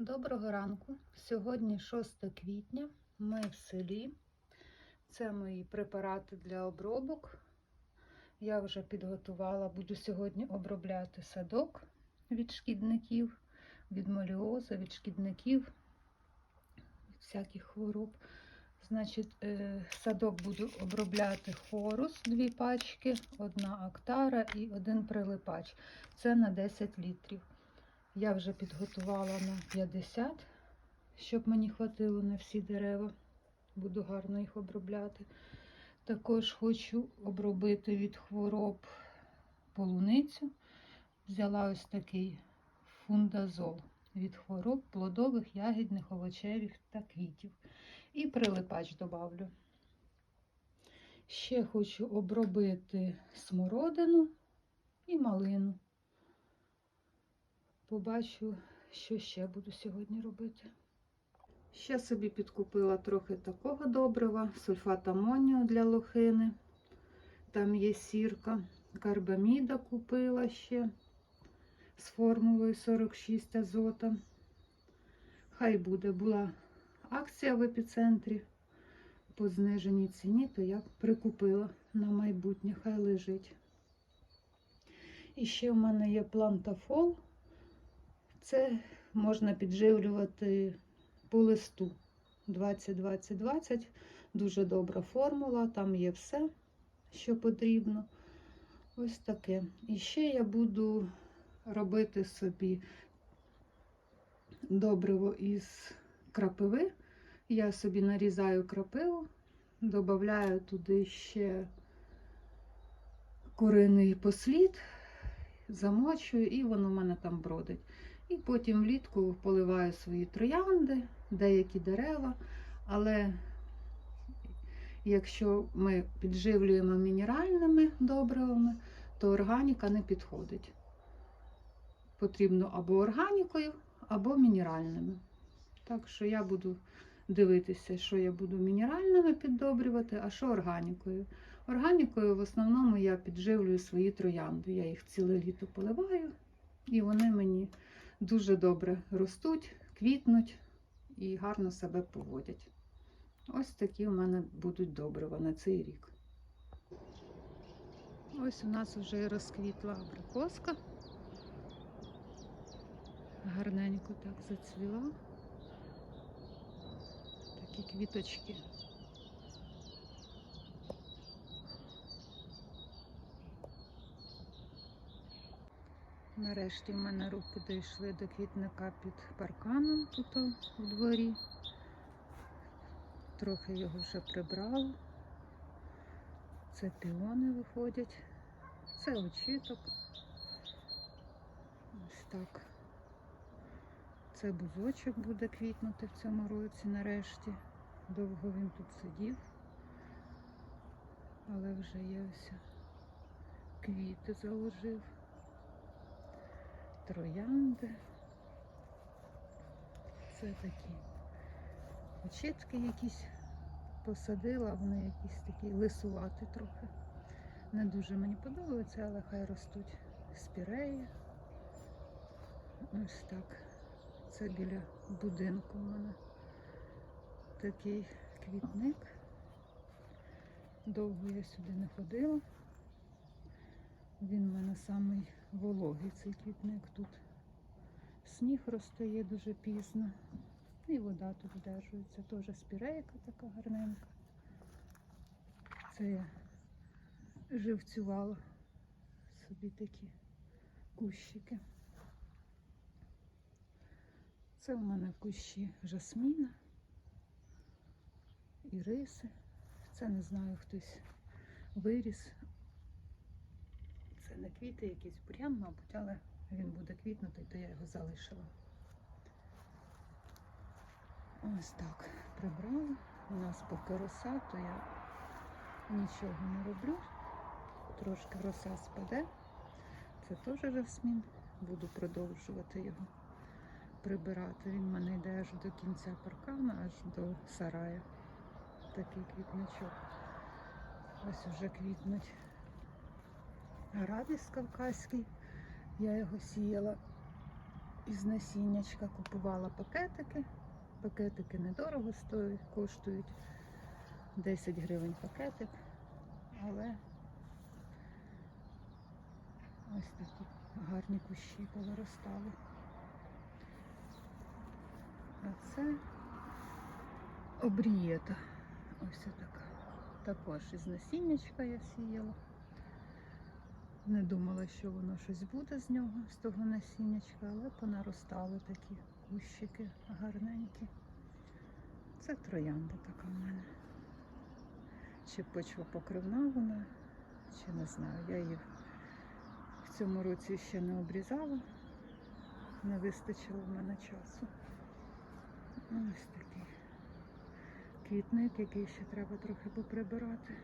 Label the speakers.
Speaker 1: Доброго ранку. Сьогодні 6 квітня. Ми в селі. Це мої препарати для обробок. Я вже підготувала, буду сьогодні обробляти садок від шкідників, від моліоза, від шкідників, від всяких хвороб. Значить, е, садок буду обробляти хорус, дві пачки, одна актара і один прилипач. Це на 10 літрів. Я вже підготувала на 50, щоб мені хватило на всі дерева. Буду гарно їх обробляти. Також хочу обробити від хвороб полуницю. Взяла ось такий фундазол від хвороб плодових, ягідних, овочевих та квітів. І прилипач добавлю. Ще хочу обробити смородину і малину. Побачу, що ще буду сьогодні робити. Ще собі підкупила трохи такого добрива, сульфат амонію для лохини. Там є сірка, карбаміда купила ще з формулою 46 азота. Хай буде, була акція в епіцентрі по зниженій ціні, то я прикупила на майбутнє, хай лежить. І ще в мене є плантафол. Це можна підживлювати по листу 20-20-20. Дуже добра формула, там є все, що потрібно. Ось таке. І ще я буду робити собі добриво із крапиви. Я собі нарізаю крапиву, додаю туди ще куриний послід, замочую, і воно в мене там бродить. І потім влітку поливаю свої троянди, деякі дерева. Але якщо ми підживлюємо мінеральними добривами, то органіка не підходить. Потрібно або органікою, або мінеральними. Так що я буду дивитися, що я буду мінеральними піддобрювати, а що органікою. Органікою в основному я підживлюю свої троянди. Я їх ціле літо поливаю, і вони мені дуже добре ростуть, квітнуть і гарно себе поводять. Ось такі у мене будуть добрива на цей рік. Ось у нас вже розквітла абрикоска. Гарненько так зацвіла. Такі квіточки. Нарешті в мене руки дійшли до квітника під парканом тут у дворі. Трохи його вже прибрала. Це піони виходять. Це очіток. Ось так. Це бузочок буде квітнути в цьому році нарешті. Довго він тут сидів. Але вже є ось квіти заложив троянди. Це такі очітки якісь посадила, вони якісь такі лисуваті трохи. Не дуже мені подобаються, але хай ростуть спіреї. Ось так. Це біля будинку у мене такий квітник. Довго я сюди не ходила. Він в мене самий вологий цей квітник тут. Сніг розтає дуже пізно. І вода тут вдержується. Теж спірейка така гарненька. Це я живцювала собі такі кущики. Це у мене кущі жасміна, іриси. Це не знаю, хтось виріс. Це не квіти, якийсь бур'ян, мабуть, але він буде квітнути, то я його залишила. Ось так прибрала. У нас поки роса, то я нічого не роблю. Трошки роса спаде. Це теж жасмін. Буду продовжувати його прибирати. Він в мене йде аж до кінця паркана, аж до сарая. Такий квітничок. Ось уже квітнуть. Радіс кавказький. Я його сіяла із насіннячка купувала пакетики. Пакетики недорого стоять, коштують 10 гривень пакетик, але ось такі гарні кущі повиростали. А це обрієта. Ось така. Також із насіннячка я сіяла. Не думала, що воно щось буде з нього, з того насіннячка, але понаростали такі кущики гарненькі. Це троянда така в мене. Чи почва покривна вона, чи не знаю. Я її в цьому році ще не обрізала. Не вистачило в мене часу. Ось такий квітник, який ще треба трохи поприбирати.